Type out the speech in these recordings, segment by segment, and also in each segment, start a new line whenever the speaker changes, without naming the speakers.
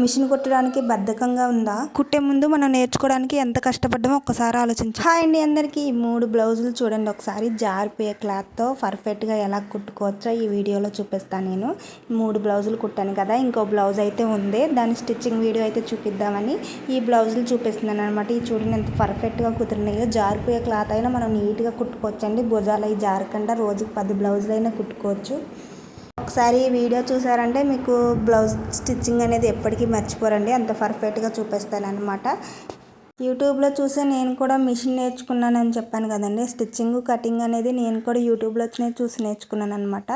Machine కుట్టడానికి బద్ధకంగా ఉందా? కుట్టే ముందు మనం నేర్చుకోవడానికి ఎంత కష్టపడ్డామో ఒక్కసారి ఆలోచించు. హాయ్ అండి అందరికీ. ఈ మూడు బ్లౌజులు చూడండి. ఒకసారి జారిపోయే క్లాత్తో పర్ఫెక్ట్గా ఎలా కుట్టుకోవచ్చో ఈ వీడియోలో చూపిస్తాను నేను. మూడు బ్లౌజులు కుట్టాను కదా ఇంకో బ్లౌజ్ అయితే ఉంది. దాని స్టిచ్చింగ్ వీడియో అయితే చూపిద్దామని ఈ బ్లౌజులు చూపిస్తున్నాను అనమాట ఈ చూడండి ఎంత పర్ఫెక్ట్గా కుదిరినాయో. జారిపోయే క్లాత్ అయినా మనం నీట్గా కుట్టుకోవచ్చండి. భుజాలు అవి జారకుండా రోజుకి పది బ్లౌజులు అయినా కుట్టుకోవచ్చు. ఒకసారి ఈ వీడియో చూసారంటే మీకు బ్లౌజ్ స్టిచ్చింగ్ అనేది ఎప్పటికీ మర్చిపోరండి. అంత పర్ఫెక్ట్గా చూపిస్తానమాట యూట్యూబ్లో చూసే నేను కూడా మిషన్ నేర్చుకున్నానని చెప్పాను కదండి. స్టిచ్చింగ్ కటింగ్ అనేది నేను కూడా యూట్యూబ్లో చూసి నేర్చుకున్నాను అనమాట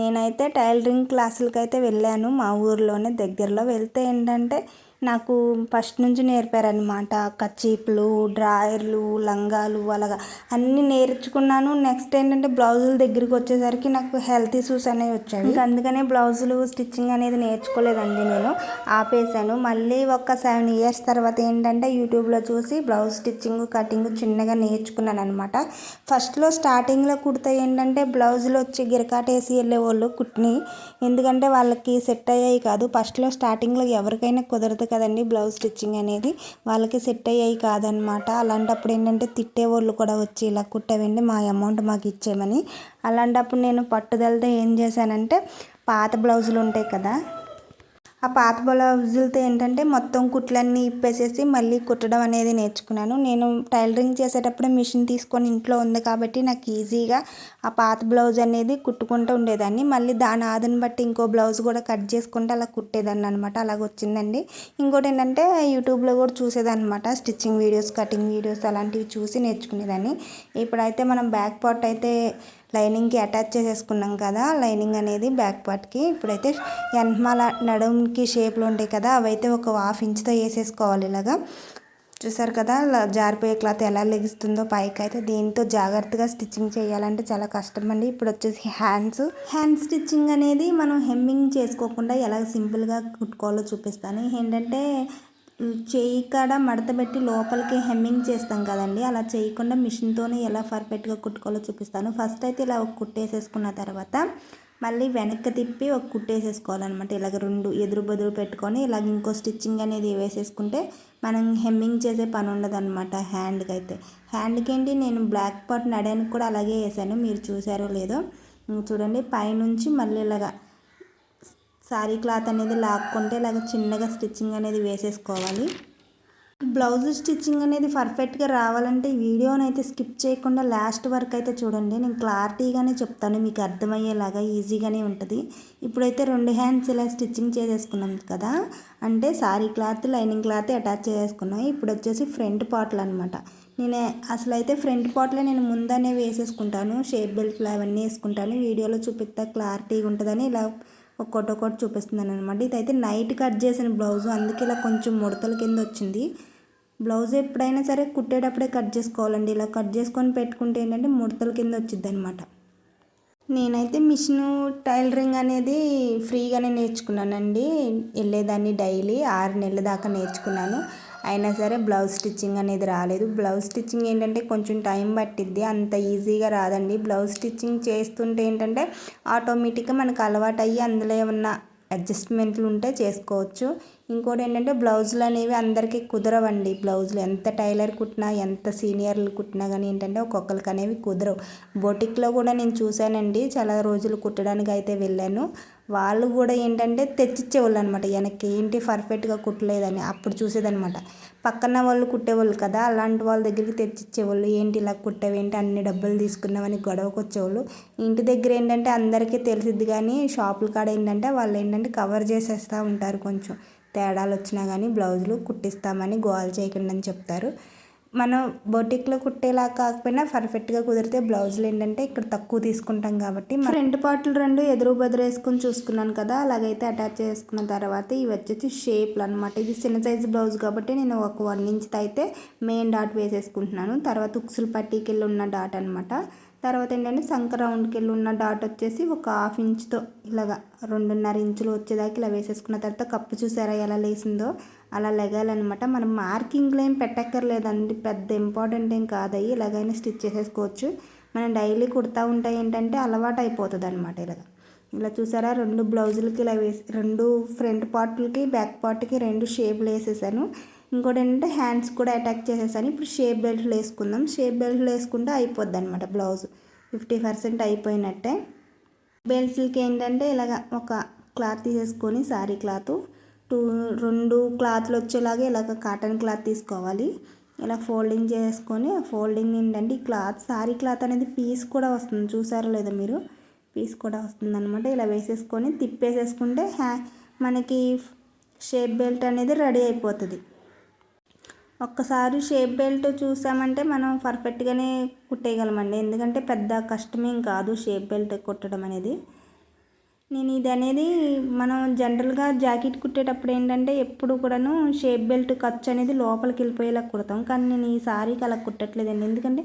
నేనైతే టైలరింగ్ క్లాసులకి అయితే వెళ్ళాను మా ఊర్లోనే. దగ్గరలో వెళ్తే ఏంటంటే నాకు ఫస్ట్ నుంచి నేర్పారనమాట కచ్చీపులు డ్రాయర్లు లంగాలు అలాగా అన్నీ నేర్చుకున్నాను. నెక్స్ట్ ఏంటంటే బ్లౌజుల దగ్గరికి వచ్చేసరికి నాకు హెల్త్ ఇష్యూస్ అనేవి వచ్చాయి. ఇంకా అందుకనే బ్లౌజులు స్టిచ్చింగ్ అనేది నేర్చుకోలేదండి నేను. ఆపేసాను మళ్ళీ ఒక సెవెన్ ఇయర్స్ తర్వాత ఏంటంటే యూట్యూబ్లో చూసి బ్లౌజ్ స్టిచ్చింగ్ కటింగ్ చిన్నగా నేర్చుకున్నాను అనమాట ఫస్ట్లో స్టార్టింగ్లో కుడితే ఏంటంటే బ్లౌజులు వచ్చి గిరకాటేసి వెళ్ళేవాళ్ళు కుట్ని. ఎందుకంటే వాళ్ళకి సెట్ అయ్యాయి కాదు. ఫస్ట్లో స్టార్టింగ్లో ఎవరికైనా కుదరదు కదండి బ్లౌజ్ స్టిచ్చింగ్ అనేది. వాళ్ళకి సెట్ అయ్యాయి కాదనమాట. అలాంటప్పుడు ఏంటంటే తిట్టేవాళ్ళు కూడా వచ్చి ఇలా కుట్టవండి మా అమౌంట్ మాకు ఇచ్చేయమని. అలాంటప్పుడు నేను పట్టుదలతో ఏం చేశానంటే పాత బ్లౌజులు ఉంటాయి కదా ఆ పాత బ్లౌజులతో ఏంటంటే మొత్తం కుట్లన్నీ ఇప్పేసేసి మళ్ళీ కుట్టడం అనేది నేర్చుకున్నాను. నేను టైలరింగ్ చేసేటప్పుడు మిషన్ తీసుకొని ఇంట్లో ఉంది కాబట్టి నాకు ఈజీగా ఆ పాత బ్లౌజ్ అనేది కుట్టుకుంటూ ఉండేదాన్ని. మళ్ళీ దాని ఆదని బట్టి ఇంకో బ్లౌజ్ కూడా కట్ చేసుకుంటే అలా కుట్టేదాన్ని అనమాట అలాగ వచ్చిందండి. ఇంకోటి ఏంటంటే యూట్యూబ్లో కూడా చూసేదన్నమాట. స్టిచ్చింగ్ వీడియోస్ కటింగ్ వీడియోస్ అలాంటివి చూసి నేర్చుకునేదాన్ని. ఇప్పుడైతే మనం బ్యాక్ పార్ట్ అయితే లైనింగ్కి అటాచ్ చేసేసుకున్నాం కదా లైనింగ్ అనేది బ్యాక్ పార్ట్కి. ఇప్పుడైతే ఎన్మాల నడుముకి షేప్లు ఉంటాయి కదా అవైతే ఒక హాఫ్ ఇంచ్తో వేసేసుకోవాలి ఇలాగా. చూసారు కదా జారిపోయే క్లాత్ ఎలా లెగిస్తుందో పైకి అయితే దీంతో జాగ్రత్తగా స్టిచ్చింగ్ చేయాలంటే చాలా కష్టం అండి. ఇప్పుడు వచ్చేసి హ్యాండ్స్. హ్యాండ్ స్టిచ్చింగ్ అనేది మనం హెమ్మింగ్ చేసుకోకుండా ఎలా సింపుల్గా కుట్టుకోవాలో చూపిస్తాను. ఏంటంటే చేయి కాడ మడత పెట్టి లోపలికి హెమ్మింగ్ చేస్తాం కదండి. అలా చేయకుండా మిషన్తోనే ఎలా పర్ఫెక్ట్గా కుట్టుకోవాలో చూపిస్తాను. ఫస్ట్ అయితే ఇలా ఒక కుట్టేసేసుకున్న తర్వాత మళ్ళీ వెనక్కి తిప్పి ఒక కుట్టేసేసుకోవాలన్నమాట ఇలాగ రెండు ఎదురు బెదురు పెట్టుకొని ఇలాగ ఇంకో స్టిచ్చింగ్ అనేది వేసేసుకుంటే మనం హెమ్మింగ్ చేసే పని ఉండదు అనమాట హ్యాండ్కి అయితే. హ్యాండ్కి ఏంటి నేను బ్లాక్ పార్ట్ నడడానికి కూడా అలాగే వేసాను. మీరు చూసారో లేదో. చూడండి పైనుంచి మళ్ళీ ఇలాగా శారీ క్లాత్ అనేది లాక్కుంటే ఇలాగ చిన్నగా స్టిచ్చింగ్ అనేది వేసేసుకోవాలి. బ్లౌజ్ స్టిచ్చింగ్ అనేది పర్ఫెక్ట్గా రావాలంటే వీడియోని అయితే స్కిప్ చేయకుండా లాస్ట్ వరకు అయితే చూడండి. నేను క్లారిటీగానే చెప్తాను మీకు అర్థమయ్యేలాగా ఈజీగానే ఉంటుంది. ఇప్పుడైతే రెండు హ్యాండ్స్ ఇలా స్టిచ్చింగ్ చేసేసుకున్నాం కదా. అంటే sari cloth lining cloth attach చేసుకున్నాం ఇప్పుడు వచ్చేసి ఫ్రంట్ పార్ట్లు అనమాట నేను అసలు అయితే ఫ్రంట్ పార్ట్లో నేను ముందనే వేసేసుకుంటాను. షేప్ బెల్ట్లు అవన్నీ వేసుకుంటాను. వీడియోలో చూపిస్తా క్లారిటీగా ఉంటుందని ఇలా ఒక్కొక్కటి ఒక్కొక్కటి చూపిస్తున్నాను అనమాట ఇదైతే నైట్ కట్ చేసిన బ్లౌజ్ అందుకే ఇలా కొంచెం ముడతల కింద వచ్చింది. బ్లౌజ్ ఎప్పుడైనా సరే కుట్టేటప్పుడే కట్ చేసుకోవాలండి. ఇలా కట్ చేసుకొని పెట్టుకుంటే ఏంటంటే ముడతల కింద వచ్చింది అనమాట నేనైతే మిషన్ టైలరింగ్ అనేది ఫ్రీగానే నేర్చుకున్నానండి. వెళ్ళేదాన్ని డైలీ ఆరు నెలల దాకా నేర్చుకున్నాను. అయినా సరే బ్లౌజ్ స్టిచ్చింగ్ అనేది రాలేదు. బ్లౌజ్ స్టిచ్చింగ్ ఏంటంటే కొంచెం టైం పట్టిద్ది. అంత ఈజీగా రాదండి. బ్లౌజ్ స్టిచ్చింగ్ చేస్తుంటే ఏంటంటే ఆటోమేటిక్గా మనకు అలవాటు అయ్యి అందులో ఏమన్నా అడ్జస్ట్మెంట్లు ఉంటే చేసుకోవచ్చు. ఇంకోటి ఏంటంటే బ్లౌజులు అనేవి అందరికీ కుదరవండి. బ్లౌజులు ఎంత టైలర్ కుట్టినా ఎంత సీనియర్లు కుట్టినా కానీ ఏంటంటే ఒక్కొక్కరికి అనేవి కుదరవు. బొటిక్లో కూడా నేను చూశానండి. చాలా రోజులు కుట్టడానికి అయితే వెళ్ళాను. వాళ్ళు కూడా ఏంటంటే తెచ్చిచ్చేవాళ్ళు అనమాట వెనక్కి ఏంటి పర్ఫెక్ట్గా కుట్టలేదని అప్పుడు చూసేదనమాట. పక్కన వాళ్ళు కుట్టేవాళ్ళు కదా అలాంటి వాళ్ళ దగ్గరికి తెచ్చిచ్చేవాళ్ళు. ఏంటి ఇలా కుట్టవేంటి అన్ని డబ్బులు తీసుకున్నామని గొడవకు వచ్చేవాళ్ళు ఇంటి దగ్గర ఏంటంటే అందరికీ తెలిసిద్ది కానీ షాపుల కాడ ఏంటంటే వాళ్ళు ఏంటంటే కవర్ చేసేస్తూ ఉంటారు కొంచెం. తేడాలు వచ్చినా కానీ బ్లౌజులు కుట్టిస్తామని గోల్ చేయకండి అని చెప్తారు. మనం బొటిక్లో కుట్టేలా కాకపోయినా పర్ఫెక్ట్గా కుదిరితే బ్లౌజులు ఏంటంటే ఇక్కడ తక్కువ తీసుకుంటాం కాబట్టి రెండు పాటలు రెండు ఎదురు బెదురు వేసుకుని చూసుకున్నాను కదా అలాగైతే అటాచ్ చేసుకున్న తర్వాత ఇవి వచ్చేసి షేప్లు అనమాట ఇది చిన్న సైజు బ్లౌజ్ కాబట్టి నేను ఒక వన్ ఇంచ్ అయితే మెయిన్ డాట్ వేసేసుకుంటున్నాను. తర్వాత ఉక్సులు పట్టీకి వెళ్ళి ఉన్న డాట్ అనమాట తర్వాత ఏంటంటే సంక రౌండ్కి వెళ్ళి ఉన్న డాట్ వచ్చేసి ఒక హాఫ్ ఇంచ్తో ఇలాగా రెండున్నర ఇంచులు వచ్చేదాకా ఇలా వేసేసుకున్న తర్వాత కప్పు చూసారా ఎలా లేసిందో అలా లెగాలన్నమాట. మనం మార్కింగ్లో ఏం పెట్టక్కర్లేదండి పెద్ద ఇంపార్టెంట్ ఏం కాదయ్యి ఇలాగైనా స్టిచ్ చేసేసుకోవచ్చు. మనం డైలీ కుడతా ఉంటే ఏంటంటే అలవాటు అయిపోతుంది అనమాట ఇలాగ. ఇలా చూసారా రెండు బ్లౌజులకి ఇలా వేసి రెండు ఫ్రంట్ పార్ట్లకి బ్యాక్ పార్ట్కి రెండు షేప్లు వేసేసాను. ఇంకోటి ఏంటంటే హ్యాండ్స్ కూడా అటాక్ చేసేసాను ఇప్పుడు షేప్ బెల్ట్లు వేసుకుందాం. షేప్ బెల్ట్లు వేసుకుంటే అయిపోద్ది అనమాట బ్లౌజ్ ఫిఫ్టీ పర్సెంట్ అయిపోయినట్టే బెల్ట్లకి ఏంటంటే ఇలాగ ఒక క్లాత్ తీసేసుకొని శారీ క్లాత్ టూ రెండు క్లాత్లు వచ్చేలాగా ఇలాగ కాటన్ క్లాత్ తీసుకోవాలి. ఇలా ఫోల్డింగ్ చేసుకొని ఫోల్డింగ్ ఏంటంటే ఈ క్లాత్ శారీ క్లాత్ అనేది పీస్ కూడా వస్తుంది. చూసారో లేదో మీరు? పీస్ కూడా వస్తుంది అనమాట ఇలా వేసేసుకొని తిప్పేసేసుకుంటే హ్యా మనకి షేప్ బెల్ట్ అనేది రెడీ అయిపోతుంది. ఒక్కసారి షేప్ బెల్ట్ చూసామంటే మనం పర్ఫెక్ట్గానే కుట్టేయగలమండి. ఎందుకంటే పెద్ద కష్టమేం కాదు షేప్ బెల్ట్ కుట్టడం అనేది. నేను ఇది అనేది మనం జనరల్గా జాకెట్ కుట్టేటప్పుడు ఏంటంటే ఎప్పుడు కూడాను షేప్ బెల్ట్ ఖర్చు అనేది లోపలికి వెళ్ళిపోయేలా కుడతాం. కానీ నేను ఈ సారీకి అలా కుట్టట్లేదండి. ఎందుకంటే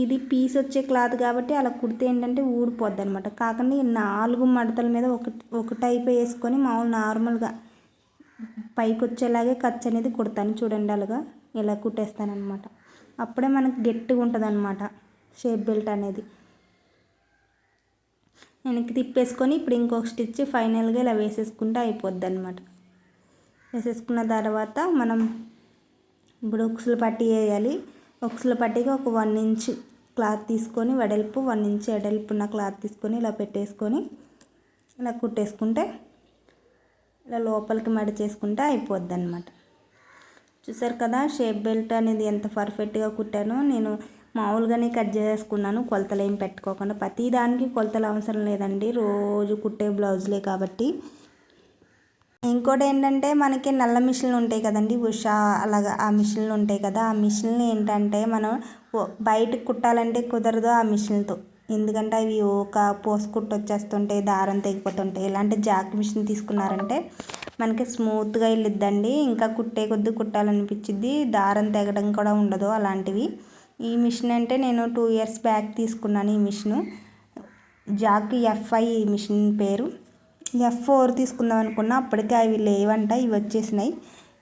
ఇది పీస్ వచ్చే క్లాత్ కాబట్టి అలా కుడితే ఏంటంటే ఊడిపోద్ది అనమాట కాకుండా నాలుగు మడతల మీద ఒక ఒక టైప్ వేసుకొని మామూలు నార్మల్గా పైకి వచ్చేలాగే ఖర్చు అనేది కుడతాను చూడండి అలాగా. ఇలా కుట్టేస్తానమాట అప్పుడే మనకి గట్టిగా ఉంటుంది అనమాట షేప్ బెల్ట్ అనేది వెనక్కి తిప్పేసుకొని ఇప్పుడు ఇంకొక స్టిచ్ ఫైనల్గా ఇలా వేసేసుకుంటే అయిపోద్ది అనమాట వేసేసుకున్న తర్వాత మనం ఇప్పుడు ఉక్సులు పట్టి వేయాలి. ఉక్సులు పట్టికి ఒక వన్ ఇంచ్ క్లాత్ తీసుకొని వెడల్పు వన్ ఇంచ్ వెడల్పు ఉన్న క్లాత్ తీసుకొని ఇలా పెట్టేసుకొని ఇలా కుట్టేసుకుంటే ఇలా లోపలికి మడిచేసుకుంటే అయిపోద్ది అనమాట చూసారు కదా షేప్ బెల్ట్ అనేది ఎంత పర్ఫెక్ట్గా కుట్టానో నేను మామూలుగానే కట్ చేసుకున్నాను కొలతలు ఏం పెట్టుకోకుండా. ప్రతి దానికి కొలతలు అవసరం లేదండి రోజు కుట్టే బ్లౌజులే కాబట్టి. ఇంకోటి ఏంటంటే మనకి నల్ల మిషన్లు ఉంటాయి కదండి ఉషా అలాగా ఆ మిషన్లు ఉంటాయి కదా ఆ మిషన్లు ఏంటంటే మనం బయట కుట్టాలంటే కుదరదు ఆ మిషన్లతో. ఎందుకంటే అవి ఒక పోసుకుట్టు వచ్చేస్తుంటాయి దారం తెగిపోతుంటాయి. ఇలాంటి జాక్ మిషన్ తీసుకున్నారంటే మనకి స్మూత్గా వెళ్ళిద్దండి. ఇంకా కుట్టే కొద్ది కుట్టాలనిపించింది దారం తెగడం కూడా ఉండదు అలాంటివి. ఈ మిషన్ అంటే నేను టూ ఇయర్స్ బ్యాక్ తీసుకున్నాను ఈ మిషను. జాక్ ఎఫ్ఐ ఈ మిషన్ పేరు. ఎఫ్ ఫోర్ తీసుకుందాం అనుకున్నా అప్పటికే అవి లేవంట ఇవి వచ్చేసినాయి.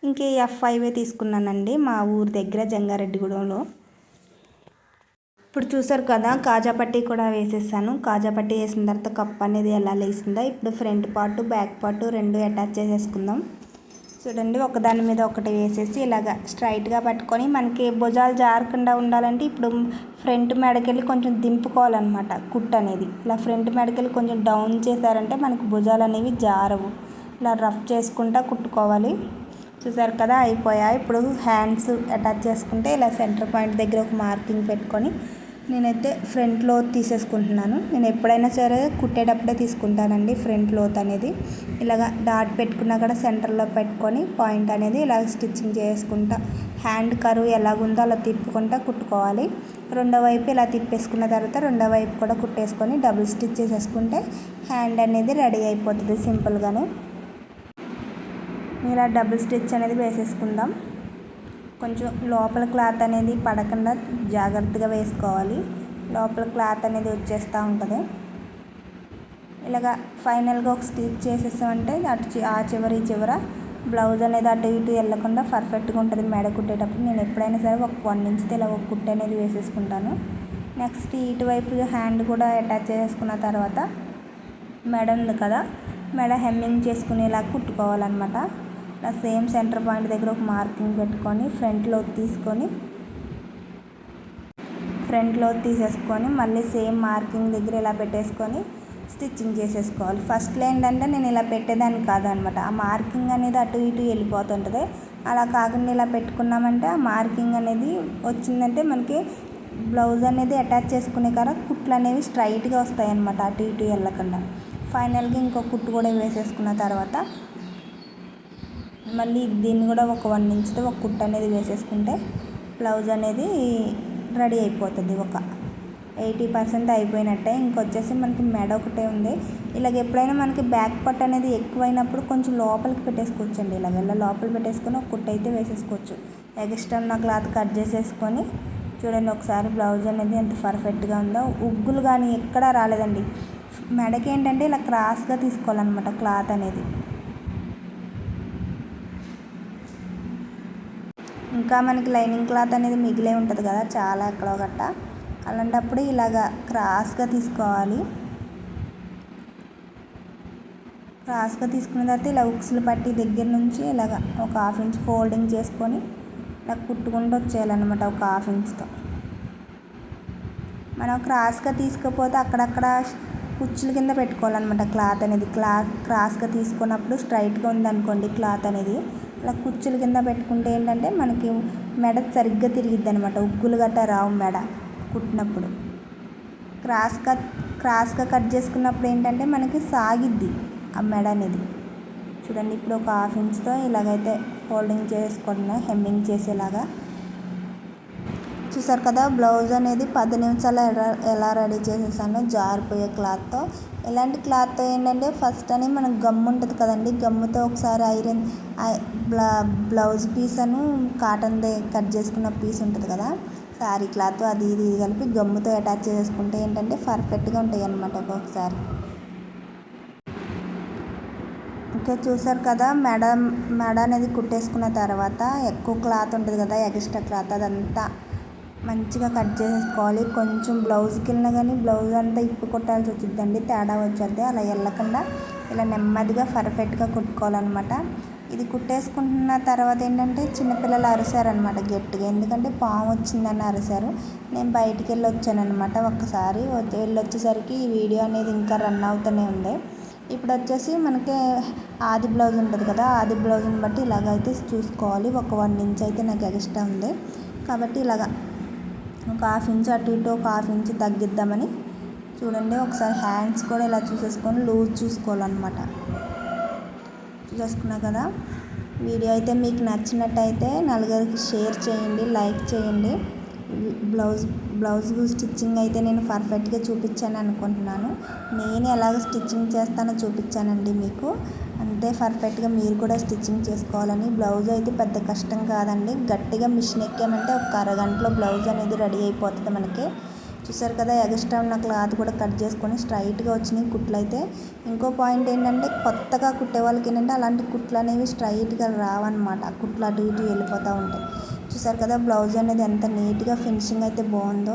ఇంకే ఎఫ్ ఫైవే తీసుకున్నానండి మా ఊరి దగ్గర జంగారెడ్డిగూడెంలో. ఇప్పుడు చూసారు కదా కాజా పట్టీ కూడా వేసేసాను. కాజా పట్టీ వేసిన తర్వాత కప్ అనేది ఎలా లేసిందా ఇప్పుడు ఫ్రంట్ పార్ట్ బ్యాక్ పార్ట్ రెండు అటాచ్ చేసేసుకుందాం. చూడండి ఒకదాని మీద ఒకటి వేసేసి ఇలాగ స్ట్రైట్గా పట్టుకొని మనకి భుజాలు జారకుండా ఉండాలంటే ఇప్పుడు ఫ్రంట్ మెడకెళ్ళి కొంచెం దింపుకోవాలన్నమాట కుట్ అనేది. ఇలా ఫ్రంట్ మెడకెళ్ళి కొంచెం డౌన్ చేశారంటే మనకి భుజాలు అనేవి జారవు. ఇలా రఫ్ చేసుకుంటా కుట్టుకోవాలి. చూసారు కదా అయిపోయా. ఇప్పుడు హ్యాండ్స్ అటాచ్ చేసుకుంటే ఇలా సెంటర్ పాయింట్ దగ్గర ఒక మార్కింగ్ పెట్టుకొని నేనైతే ఫ్రంట్ లోత్ తీసేసుకుంటున్నాను. నేను ఎప్పుడైనా సరే కుట్టేటప్పుడే తీసుకుంటానండి ఫ్రంట్ లోత్ అనేది. ఇలాగ డాట్ పెట్టుకున్నా కూడా సెంటర్లో పెట్టుకొని పాయింట్ అనేది ఇలా స్టిచ్చింగ్ చేసుకుంటా. హ్యాండ్ కరువు ఎలాగుందో అలా తిప్పుకుంటా కుట్టుకోవాలి. రెండో వైపు ఇలా తిప్పేసుకున్న తర్వాత రెండో వైపు కూడా కుట్టేసుకొని డబుల్ స్టిచ్ చేసేసుకుంటే హ్యాండ్ అనేది రెడీ అయిపోతుంది సింపుల్గానే. ఇలా డబుల్ స్టిచ్ అనేది వేసేసుకుందాం. కొంచెం లోపల క్లాత్ అనేది పడకుండా జాగ్రత్తగా వేసుకోవాలి. లోపల క్లాత్ అనేది వచ్చేస్తూ ఉంటుంది. ఇలాగా ఫైనల్గా ఒక స్టిచ్ చేసేసామంటే అటు ఆ చివరి చివర బ్లౌజ్ అనేది అటు ఇటు వెళ్ళకుండా పర్ఫెక్ట్గా ఉంటుంది మెడ కుట్టేటప్పుడు. నేను ఎప్పుడైనా సరే ఒక వన్ ఇంచ్ ఇలా ఒక కుట్ట అనేది వేసేసుకుంటాను. నెక్స్ట్ ఇటువైపు హ్యాండ్ కూడా అటాచ్ చేసుకున్న తర్వాత మెడ ఉంది కదా మెడ హెమ్మింగ్ చేసుకునేలా కుట్టుకోవాలన్నమాట. ఇలా సేమ్ సెంటర్ పాయింట్ దగ్గర ఒక మార్కింగ్ పెట్టుకొని ఫ్రంట్లో తీసుకొని ఫ్రంట్లో తీసేసుకొని మళ్ళీ సేమ్ మార్కింగ్ దగ్గర ఇలా పెట్టేసుకొని స్టిచ్చింగ్ చేసేసుకోవాలి. ఫస్ట్లో ఏంటంటే నేను ఇలా పెట్టేదాన్ని కాదనమాట. ఆ మార్కింగ్ అనేది అటు ఇటు వెళ్ళిపోతుంటుంది. అలా కాకుండా ఇలా పెట్టుకున్నామంటే ఆ మార్కింగ్ అనేది వచ్చిందంటే మనకి బ్లౌజ్ అనేది అటాచ్ చేసుకునే కదా కుట్లు అనేవి స్ట్రైట్గా వస్తాయి అన్నమాట అటు ఇటు వెళ్ళకుండా. ఫైనల్గా ఇంకో కుట్టు కూడా వేసేసుకున్న తర్వాత మళ్ళీ దీన్ని కూడా ఒక వన్ ఇంచ్తో ఒక కుట్ట అనేది వేసేసుకుంటే బ్లౌజ్ అనేది రెడీ అయిపోతుంది ఒక ఎయిటీ పర్సెంట్ అయిపోయినట్టే. ఇంకొచ్చేసి మనకి మెడ ఒకటే ఉంది. ఇలాగ ఎప్పుడైనా మనకి బ్యాక్ పట్ అనేది ఎక్కువైనప్పుడు కొంచెం లోపలికి పెట్టేసుకోవచ్చండి. ఇలాగ వెళ్ళ లోపల పెట్టేసుకొని ఒక కుట్ట అయితే వేసేసుకోవచ్చు. ఎక్స్ట్రా ఉన్న క్లాత్ కట్ చేసేసుకొని చూడండి ఒకసారి బ్లౌజ్ అనేది ఎంత పర్ఫెక్ట్గా ఉందో. ఉగ్గులు కానీ ఎక్కడా రాలేదండి. మెడకి ఏంటంటే ఇలా క్రాస్గా తీసుకోవాలన్నమాట క్లాత్ అనేది. ఇంకా మనకి లైనింగ్ క్లాత్ అనేది మిగిలే ఉంటుంది కదా చాలా ఎక్కడో గట్ట. అలాంటప్పుడు ఇలాగ క్రాస్గా తీసుకోవాలి. క్రాస్గా తీసుకున్న తర్వాత ఇలా ఉక్సులు పట్టి దగ్గర నుంచి ఇలాగ ఒక హాఫ్ ఇంచ్ ఫోల్డింగ్ చేసుకొని ఇలా కుట్టుకుంటూ వచ్చేయాలన్నమాట ఒక హాఫ్ ఇంచ్తో. మనం క్రాస్గా తీసుకుపోతే అక్కడక్కడ కుచ్చుల కింద పెట్టుకోవాలన్నమాట క్లాత్ అనేది. క్లాత్ క్రాస్గా తీసుకున్నప్పుడు స్ట్రైట్గా ఉందనుకోండి క్లాత్ అనేది. అలా కుచ్చుల కింద పెట్టుకుంటే ఏంటంటే మనకి మెడ సరిగ్గా తిరిగిద్ది అనమాట ఉగ్గులు గట్ట రావు మెడ కుట్టినప్పుడు. క్రాస్గా క్రాస్గా కట్ చేసుకున్నప్పుడు ఏంటంటే మనకి సాగిద్ది ఆ మెడ అనేది. చూడండి ఇప్పుడు ఒక హాఫ్ ఇంచ్తో ఇలాగైతే ఫోల్డింగ్ చేసుకుంటున్నా హెమ్మింగ్ చేసేలాగా చూసారు కదా బ్లౌజ్ అనేది పది నిమిషాలు ఎలా ఎలా రెడీ చేసేసాను జారిపోయే క్లాత్తో. ఎలాంటి క్లాత్తో ఏంటంటే ఫస్ట్ అని మనకు గమ్ ఉంటుంది కదండి గమ్ముతో ఒకసారి ఐరన్ బ్లా బ్లౌజ్ పీస్ అను కాటన్ది కట్ చేసుకున్న పీస్ ఉంటుంది కదా శారీ క్లాత్ అది ఇది ఇది కలిపి గమ్ముతో అటాచ్ చేసుకుంటే ఏంటంటే పర్ఫెక్ట్గా ఉంటాయి అన్నమాట ఒక్కొక్కసారి. ఇంకా చూసారు కదా మెడ మెడ అనేది కుట్టేసుకున్న తర్వాత ఎక్కువ క్లాత్ ఉంటుంది కదా ఎక్స్ట్రా క్లాత్ అదంతా మంచిగా కట్ చేసేసుకోవాలి కొంచెం బ్లౌజ్కి వెళ్ళినా కానీ బ్లౌజ్ అంతా ఇప్పు కొట్టాల్సి వచ్చిందండి తేడా వచ్చేది అలా వెళ్ళకుండా ఇలా నెమ్మదిగా పర్ఫెక్ట్గా కుట్టుకోవాలన్నమాట. ఇది కుట్టేసుకుంటున్న తర్వాత ఏంటంటే చిన్నపిల్లలు అరిశారనమాట గట్టిగా. ఎందుకంటే పాము వచ్చిందని అరిశారు నేను బయటికి వెళ్ళి వచ్చానమాట ఒక్కసారి. వెళ్ళి వచ్చేసరికి ఈ వీడియో అనేది ఇంకా రన్ అవుతూనే ఉంది. ఇప్పుడు వచ్చేసి మనకి ఆది బ్లౌజ్ ఉంటుంది కదా ఆది బ్లౌజ్ని బట్టి ఇలాగైతే చూసుకోవాలి. ఒక వన్ ఇంచ్ అయితే నాకు ఎక్స్ట్రా ఉంది. కాబట్టి ఇలాగ ఒక హాఫ్ ఇంచ్ అటు ఇటు ఒక హాఫ్ ఇంచ్ తగ్గిద్దామని చూడండి ఒకసారి హ్యాండ్స్ కూడా ఇలా చూసేసుకొని లూజ్ చూసుకోవాలన్నమాట. చూసేసుకున్నా కదా? వీడియో అయితే మీకు నచ్చినట్టయితే నలుగురికి షేర్ చేయండి లైక్ చేయండి. బ్లౌజ్ బ్లౌజ్ స్టిచ్చింగ్ అయితే నేను పర్ఫెక్ట్గా చూపించాను అనుకుంటున్నాను. నేను ఎలాగ స్టిచ్చింగ్ చేస్తానో చూపించానండి మీకు. అంతే పర్ఫెక్ట్గా మీరు కూడా స్టిచ్చింగ్ చేసుకోవాలని. బ్లౌజ్ అయితే పెద్ద కష్టం కాదండి. గట్టిగా మిషన్ ఎక్కామంటే ఒక అరగంటలో బ్లౌజ్ అనేది రెడీ అయిపోతుంది మనకి. చూసారు కదా ఎగస్ట్రా ఉన్న క్లాత్ కూడా కట్ చేసుకొని స్ట్రైట్గా వచ్చినాయి కుట్లు అయితే. ఇంకో పాయింట్ ఏంటంటే కొత్తగా కుట్టే వాళ్ళకి ఏంటంటే అలాంటి కుట్లు అనేవి స్ట్రైట్గా రావన్నమాట. కుట్లు అటు ఇటు వెళ్ళిపోతూ ఉంటాయి. చూసారు కదా బ్లౌజ్ అనేది ఎంత నీట్గా ఫినిషింగ్ అయితే బాగుందో.